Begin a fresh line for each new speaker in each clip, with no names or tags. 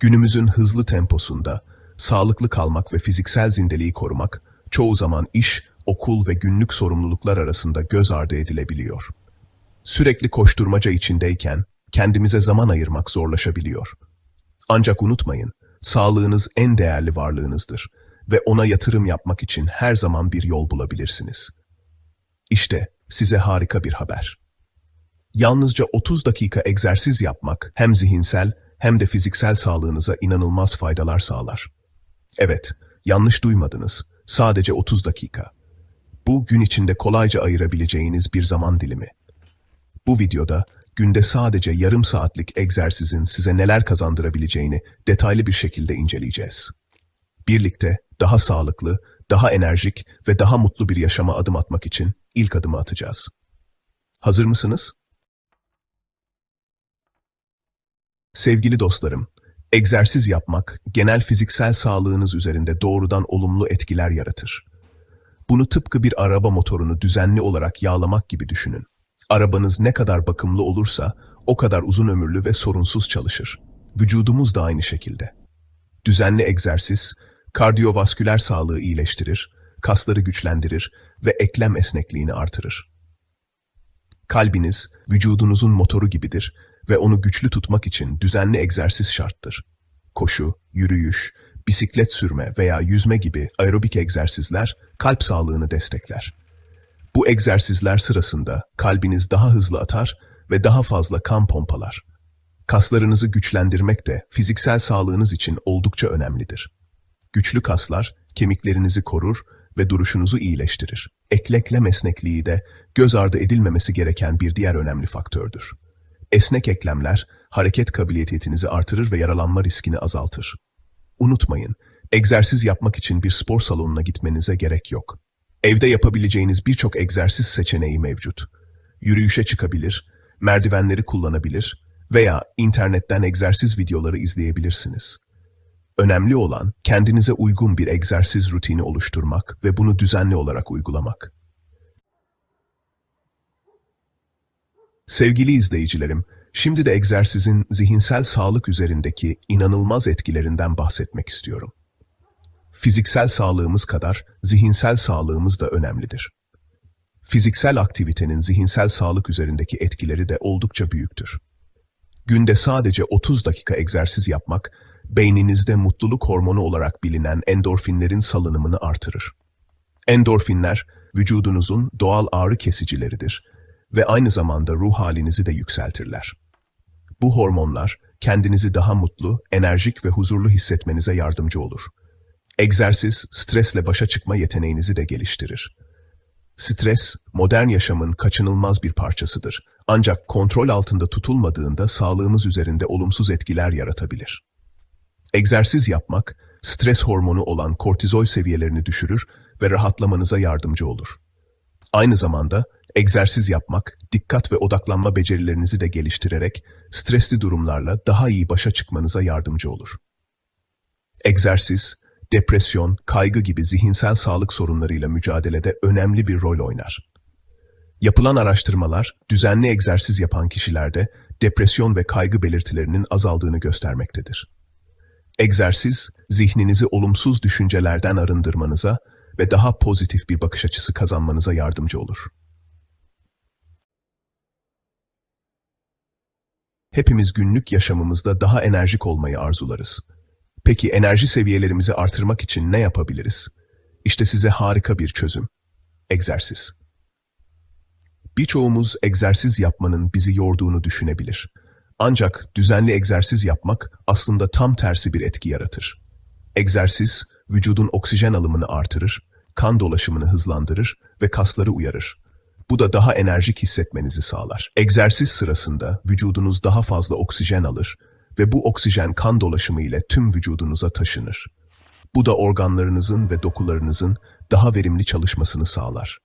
Günümüzün hızlı temposunda sağlıklı kalmak ve fiziksel zindeliği korumak çoğu zaman iş, okul ve günlük sorumluluklar arasında göz ardı edilebiliyor. Sürekli koşturmaca içindeyken kendimize zaman ayırmak zorlaşabiliyor. Ancak unutmayın, sağlığınız en değerli varlığınızdır ve ona yatırım yapmak için her zaman bir yol bulabilirsiniz. İşte size harika bir haber. Yalnızca 30 dakika egzersiz yapmak hem zihinsel hem de fiziksel sağlığınıza inanılmaz faydalar sağlar. Evet, yanlış duymadınız. Sadece 30 dakika. Bu gün içinde kolayca ayırabileceğiniz bir zaman dilimi. Bu videoda günde sadece yarım saatlik egzersizin size neler kazandırabileceğini detaylı bir şekilde inceleyeceğiz. Birlikte daha sağlıklı, daha enerjik ve daha mutlu bir yaşama adım atmak için ilk adımı atacağız. Hazır mısınız? Sevgili dostlarım, egzersiz yapmak genel fiziksel sağlığınız üzerinde doğrudan olumlu etkiler yaratır. Bunu tıpkı bir araba motorunu düzenli olarak yağlamak gibi düşünün. Arabanız ne kadar bakımlı olursa o kadar uzun ömürlü ve sorunsuz çalışır. Vücudumuz da aynı şekilde. Düzenli egzersiz, kardiyovasküler sağlığı iyileştirir, kasları güçlendirir ve eklem esnekliğini artırır. Kalbiniz, vücudunuzun motoru gibidir ve onu güçlü tutmak için düzenli egzersiz şarttır. Koşu, yürüyüş, bisiklet sürme veya yüzme gibi aerobik egzersizler kalp sağlığını destekler. Bu egzersizler sırasında kalbiniz daha hızlı atar ve daha fazla kan pompalar. Kaslarınızı güçlendirmek de fiziksel sağlığınız için oldukça önemlidir. Güçlü kaslar kemiklerinizi korur ve duruşunuzu iyileştirir. Ekleklem esnekliği de göz ardı edilmemesi gereken bir diğer önemli faktördür. Esnek eklemler hareket kabiliyetinizi artırır ve yaralanma riskini azaltır. Unutmayın, egzersiz yapmak için bir spor salonuna gitmenize gerek yok. Evde yapabileceğiniz birçok egzersiz seçeneği mevcut. Yürüyüşe çıkabilir, merdivenleri kullanabilir veya internetten egzersiz videoları izleyebilirsiniz. Önemli olan kendinize uygun bir egzersiz rutini oluşturmak ve bunu düzenli olarak uygulamak. Sevgili izleyicilerim, şimdi de egzersizin zihinsel sağlık üzerindeki inanılmaz etkilerinden bahsetmek istiyorum. Fiziksel sağlığımız kadar zihinsel sağlığımız da önemlidir. Fiziksel aktivitenin zihinsel sağlık üzerindeki etkileri de oldukça büyüktür. Günde sadece 30 dakika egzersiz yapmak, beyninizde mutluluk hormonu olarak bilinen endorfinlerin salınımını artırır. Endorfinler, vücudunuzun doğal ağrı kesicileridir ve aynı zamanda ruh halinizi de yükseltirler. Bu hormonlar, kendinizi daha mutlu, enerjik ve huzurlu hissetmenize yardımcı olur. Egzersiz, stresle başa çıkma yeteneğinizi de geliştirir. Stres, modern yaşamın kaçınılmaz bir parçasıdır. Ancak kontrol altında tutulmadığında sağlığımız üzerinde olumsuz etkiler yaratabilir. Egzersiz yapmak, stres hormonu olan kortizol seviyelerini düşürür ve rahatlamanıza yardımcı olur. Aynı zamanda egzersiz yapmak, dikkat ve odaklanma becerilerinizi de geliştirerek stresli durumlarla daha iyi başa çıkmanıza yardımcı olur. Egzersiz, depresyon, kaygı gibi zihinsel sağlık sorunlarıyla mücadelede önemli bir rol oynar. Yapılan araştırmalar, düzenli egzersiz yapan kişilerde depresyon ve kaygı belirtilerinin azaldığını göstermektedir. Egzersiz, zihninizi olumsuz düşüncelerden arındırmanıza ve daha pozitif bir bakış açısı kazanmanıza yardımcı olur. Hepimiz günlük yaşamımızda daha enerjik olmayı arzularız. Peki enerji seviyelerimizi artırmak için ne yapabiliriz? İşte size harika bir çözüm. Egzersiz. Birçoğumuz egzersiz yapmanın bizi yorduğunu düşünebilir. Ancak düzenli egzersiz yapmak aslında tam tersi bir etki yaratır. Egzersiz, vücudun oksijen alımını artırır, kan dolaşımını hızlandırır ve kasları uyarır. Bu da daha enerjik hissetmenizi sağlar. Egzersiz sırasında vücudunuz daha fazla oksijen alır ve bu oksijen kan dolaşımı ile tüm vücudunuza taşınır. Bu da organlarınızın ve dokularınızın daha verimli çalışmasını sağlar.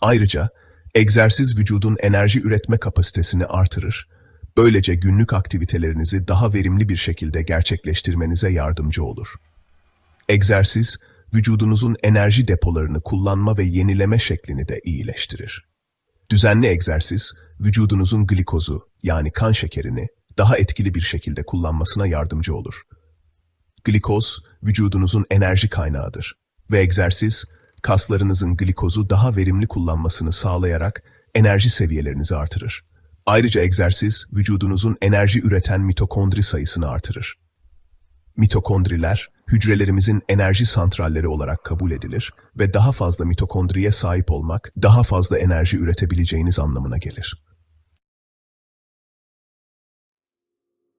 Ayrıca egzersiz vücudun enerji üretme kapasitesini artırır. Böylece günlük aktivitelerinizi daha verimli bir şekilde gerçekleştirmenize yardımcı olur. Egzersiz, vücudunuzun enerji depolarını kullanma ve yenileme şeklini de iyileştirir. Düzenli egzersiz, vücudunuzun glikozu yani kan şekerini daha etkili bir şekilde kullanmasına yardımcı olur. Glikoz, vücudunuzun enerji kaynağıdır ve egzersiz, kaslarınızın glikozu daha verimli kullanmasını sağlayarak enerji seviyelerinizi artırır. Ayrıca egzersiz, vücudunuzun enerji üreten mitokondri sayısını artırır. Mitokondriler, hücrelerimizin enerji santralleri olarak kabul edilir ve daha fazla mitokondriye sahip olmak, daha fazla enerji üretebileceğiniz anlamına gelir.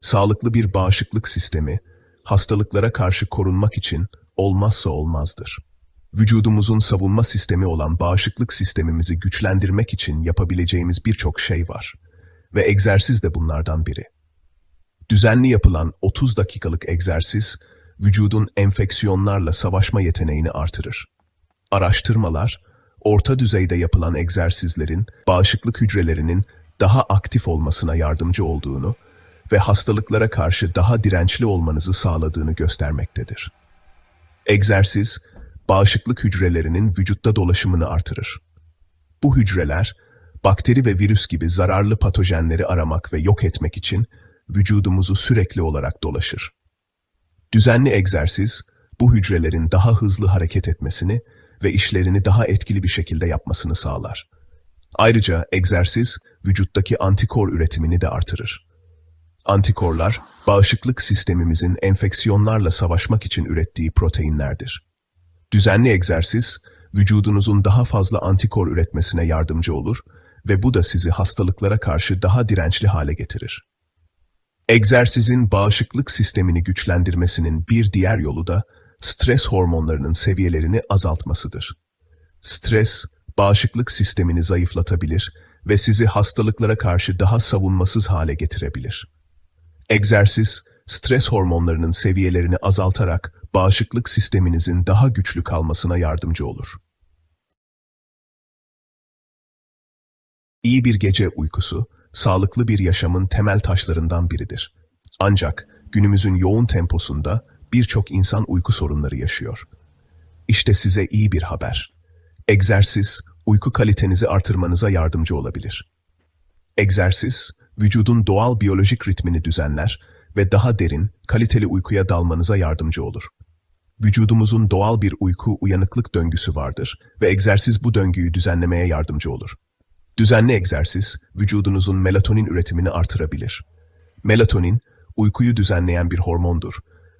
Sağlıklı bir bağışıklık sistemi, hastalıklara karşı korunmak için olmazsa olmazdır. Vücudumuzun savunma sistemi olan bağışıklık sistemimizi güçlendirmek için yapabileceğimiz birçok şey var ve egzersiz de bunlardan biri. Düzenli yapılan 30 dakikalık egzersiz, vücudun enfeksiyonlarla savaşma yeteneğini artırır. Araştırmalar, orta düzeyde yapılan egzersizlerin bağışıklık hücrelerinin daha aktif olmasına yardımcı olduğunu ve hastalıklara karşı daha dirençli olmanızı sağladığını göstermektedir. Egzersiz, bağışıklık hücrelerinin vücutta dolaşımını artırır. Bu hücreler, bakteri ve virüs gibi zararlı patojenleri aramak ve yok etmek için vücudumuzu sürekli olarak dolaşır. Düzenli egzersiz, bu hücrelerin daha hızlı hareket etmesini ve işlerini daha etkili bir şekilde yapmasını sağlar. Ayrıca egzersiz, vücuttaki antikor üretimini de artırır. Antikorlar, bağışıklık sistemimizin enfeksiyonlarla savaşmak için ürettiği proteinlerdir. Düzenli egzersiz, vücudunuzun daha fazla antikor üretmesine yardımcı olur ve bu da sizi hastalıklara karşı daha dirençli hale getirir. Egzersizin bağışıklık sistemini güçlendirmesinin bir diğer yolu da stres hormonlarının seviyelerini azaltmasıdır. Stres, bağışıklık sistemini zayıflatabilir ve sizi hastalıklara karşı daha savunmasız hale getirebilir. Egzersiz, stres hormonlarının seviyelerini azaltarak bağışıklık sisteminizin daha güçlü kalmasına yardımcı olur. İyi bir gece uykusu, sağlıklı bir yaşamın temel taşlarından biridir. Ancak günümüzün yoğun temposunda birçok insan uyku sorunları yaşıyor. İşte size iyi bir haber. Egzersiz, uyku kalitenizi artırmanıza yardımcı olabilir. Egzersiz, vücudun doğal biyolojik ritmini düzenler ve daha derin, kaliteli uykuya dalmanıza yardımcı olur. Vücudumuzun doğal bir uyku uyanıklık döngüsü vardır ve egzersiz bu döngüyü düzenlemeye yardımcı olur. Düzenli egzersiz, vücudunuzun melatonin üretimini artırabilir. Melatonin, uykuyu düzenleyen bir hormondur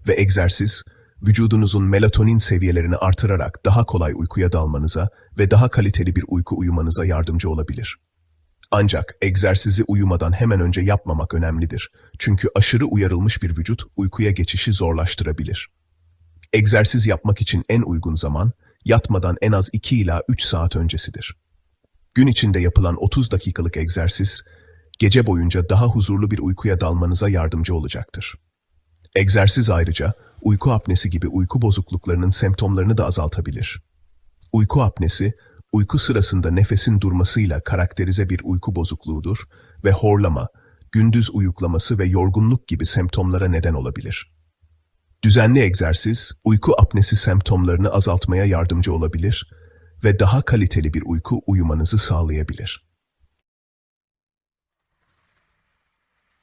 ve egzersiz, vücudunuzun melatonin seviyelerini artırarak daha kolay uykuya dalmanıza ve daha kaliteli bir uyku uyumanıza yardımcı olabilir. Ancak egzersizi uyumadan hemen önce yapmamak önemlidir. Çünkü aşırı uyarılmış bir vücut uykuya geçişi zorlaştırabilir. Egzersiz yapmak için en uygun zaman, yatmadan en az 2 ila 3 saat öncesidir. Gün içinde yapılan 30 dakikalık egzersiz, gece boyunca daha huzurlu bir uykuya dalmanıza yardımcı olacaktır. Egzersiz ayrıca uyku apnesi gibi uyku bozukluklarının semptomlarını da azaltabilir. Uyku apnesi, uyku sırasında nefesin durmasıyla karakterize bir uyku bozukluğudur ve horlama, gündüz uyuklaması ve yorgunluk gibi semptomlara neden olabilir. Düzenli egzersiz, uyku apnesi semptomlarını azaltmaya yardımcı olabilir ve daha kaliteli bir uyku uyumanızı sağlayabilir.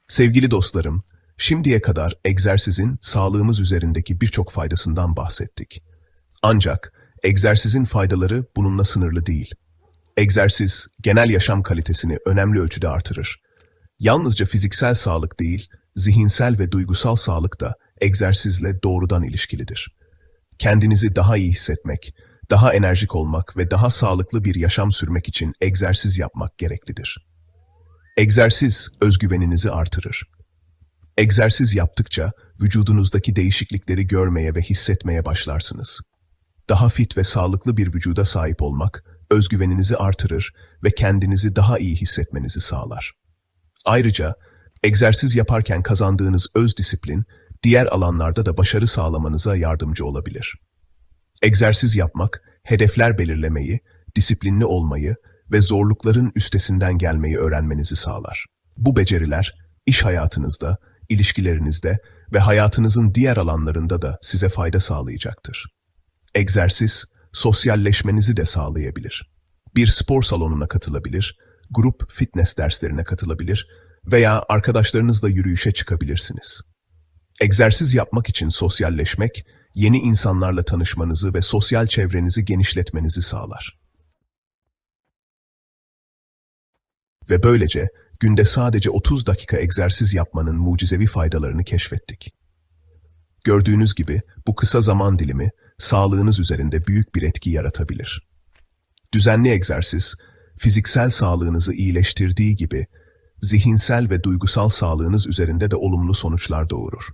Sevgili dostlarım, şimdiye kadar egzersizin sağlığımız üzerindeki birçok faydasından bahsettik. Ancak egzersizin faydaları bununla sınırlı değil. Egzersiz, genel yaşam kalitesini önemli ölçüde artırır. Yalnızca fiziksel sağlık değil, zihinsel ve duygusal sağlık da egzersizle doğrudan ilişkilidir. Kendinizi daha iyi hissetmek, daha enerjik olmak ve daha sağlıklı bir yaşam sürmek için egzersiz yapmak gereklidir. Egzersiz özgüveninizi artırır. Egzersiz yaptıkça vücudunuzdaki değişiklikleri görmeye ve hissetmeye başlarsınız. Daha fit ve sağlıklı bir vücuda sahip olmak, özgüveninizi artırır ve kendinizi daha iyi hissetmenizi sağlar. Ayrıca, egzersiz yaparken kazandığınız öz disiplin, diğer alanlarda da başarı sağlamanıza yardımcı olabilir. Egzersiz yapmak, hedefler belirlemeyi, disiplinli olmayı ve zorlukların üstesinden gelmeyi öğrenmenizi sağlar. Bu beceriler, iş hayatınızda, ilişkilerinizde ve hayatınızın diğer alanlarında da size fayda sağlayacaktır. Egzersiz, sosyalleşmenizi de sağlayabilir. Bir spor salonuna katılabilir, grup fitness derslerine katılabilir veya arkadaşlarınızla yürüyüşe çıkabilirsiniz. Egzersiz yapmak için sosyalleşmek, yeni insanlarla tanışmanızı ve sosyal çevrenizi genişletmenizi sağlar. Ve böylece günde sadece 30 dakika egzersiz yapmanın mucizevi faydalarını keşfettik. Gördüğünüz gibi bu kısa zaman dilimi sağlığınız üzerinde büyük bir etki yaratabilir. Düzenli egzersiz, fiziksel sağlığınızı iyileştirdiği gibi zihinsel ve duygusal sağlığınız üzerinde de olumlu sonuçlar doğurur.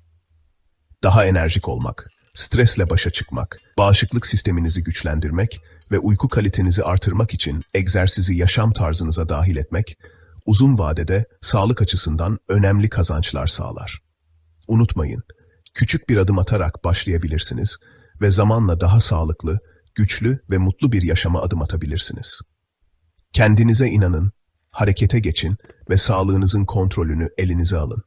Daha enerjik olmak, stresle başa çıkmak, bağışıklık sisteminizi güçlendirmek ve uyku kalitenizi artırmak için egzersizi yaşam tarzınıza dahil etmek, uzun vadede sağlık açısından önemli kazançlar sağlar. Unutmayın, küçük bir adım atarak başlayabilirsiniz ve zamanla daha sağlıklı, güçlü ve mutlu bir yaşama adım atabilirsiniz. Kendinize inanın, harekete geçin ve sağlığınızın kontrolünü elinize alın.